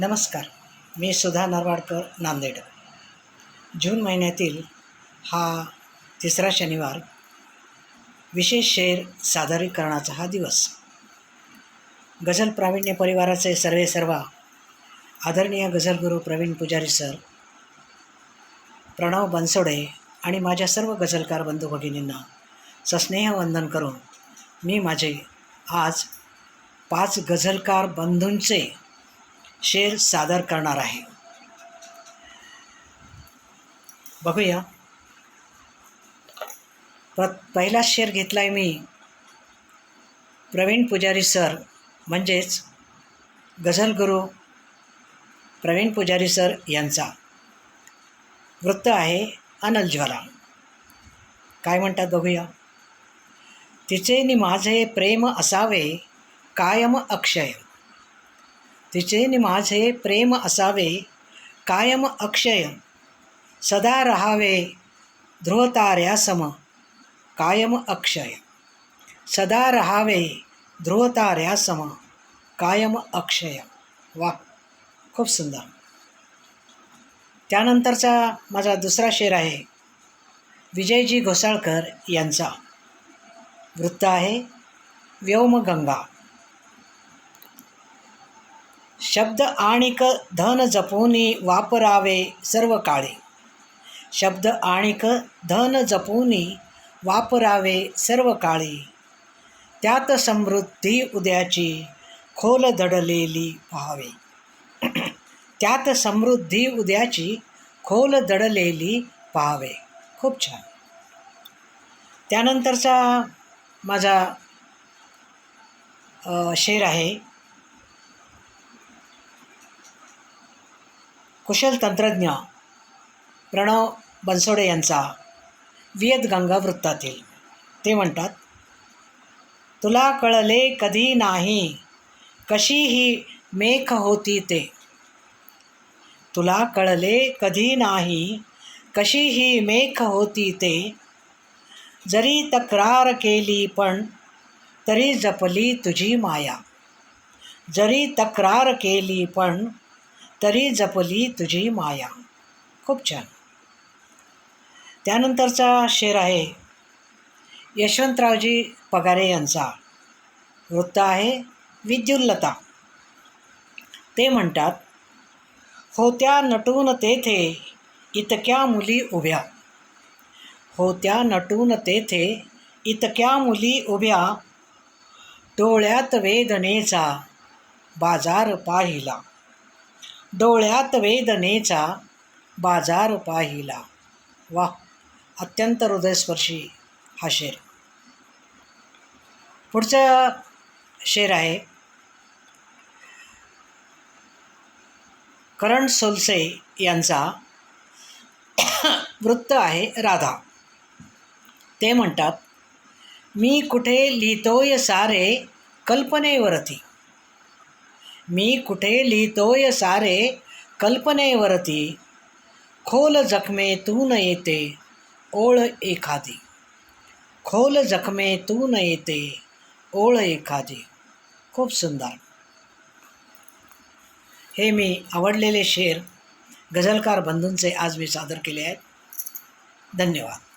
नमस्कार मी सुधा नरवाडकर नांदेड. जून महिन्यातील हा तिसरा शनिवार विशेष शेर सादरीकरणाचा हा दिवस. गझल प्रावीण्य परिवाराचे सर्वे सर्वा आदरणीय गझलगुरू प्रवीण पुजारी सर प्रणव बनसोडे आणि माझ्या सर्व गझलकार बंधू भगिनींना सस्नेह वंदन करून मी माझे आज पाच गझलकार बंधूंचे शेर सादर करणार आहे. बघूया. प पहिला शेर घेतला आहे मी. प्रवीण पुजारी सर म्हणजेच गझलगुरू प्रवीण पुजारी सर यांचा. वृत्त आहे अनल ज्वाला. काय म्हणतात बघूया. तिचे नि माझे प्रेम असावे कायम अक्षय. तिचे नि माझे प्रेम असावे कायम अक्षय सदा रहावे ध्रुवतार्यासम कायम अक्षय. सदा रहावे ध्रुवतार्यासम कायम अक्षय. वा खूप सुंदर. त्यानंतरचा माझा दुसरा शेर आहे विजयजी घोसाळकर यांचा. वृत्त आहे व्योमगंगा. शब्द आणिक धन जपूनी वापरावे सर्व काळी. शब्द आणिक धन जपूनी वापरावे सर्व काळी. त्यात समृद्धी उद्याची खोल दडलेली पाहावे. त्यात समृद्धी उद्याची खोल दडलेली पाहावे. खूप छान. त्यानंतरचा माझा शेर आहे. कुशल तंत्रज्ञ प्रणव बनसोडे यांचा वियतगंगा वृत्तातील. ते म्हणतात तुला कळले कधी नाही कशी ही मेख होती ते. तुला कळले कधी नाही कशी ही मेख होती ते. जरी तक्रार केली पण तरी जपली तुझी माया. जरी तक्रार केली पण तरी जपली तुझी माया. खूप छान. त्यानंतरचा शेर आहे यशवंतरावजी पगारे यांचा. वृत्त आहे विद्युल्लता. ते म्हणतात होत्या नटून तेथे इतक्या मुली उभ्या. होत्या नटून तेथे इतक्या मुली उभ्या. डोळ्यात वेदनेचा बाजार पाहिला. डोळ्यात वेदनेचा बाजार पाहिला. वा अत्यंत हृदयस्पर्शी हा शेर. पुढचं शेर आहे. करण सोलसे यांचा वृत्त आहे राधा. ते म्हणतात मी कुठे लिहितोय सारे कल्पनेवरती. मी कुठे लिहितोय सारे? कल्पनेवरती खोल जखमे तू न येते. ओळ एखादी. खोल जखमे तू न येते. ओळ एखादी. खूप सुंदर. हे मी आवडलेले शेर गझलकार बंधूंचे आज मी सादर केले आहेत. धन्यवाद.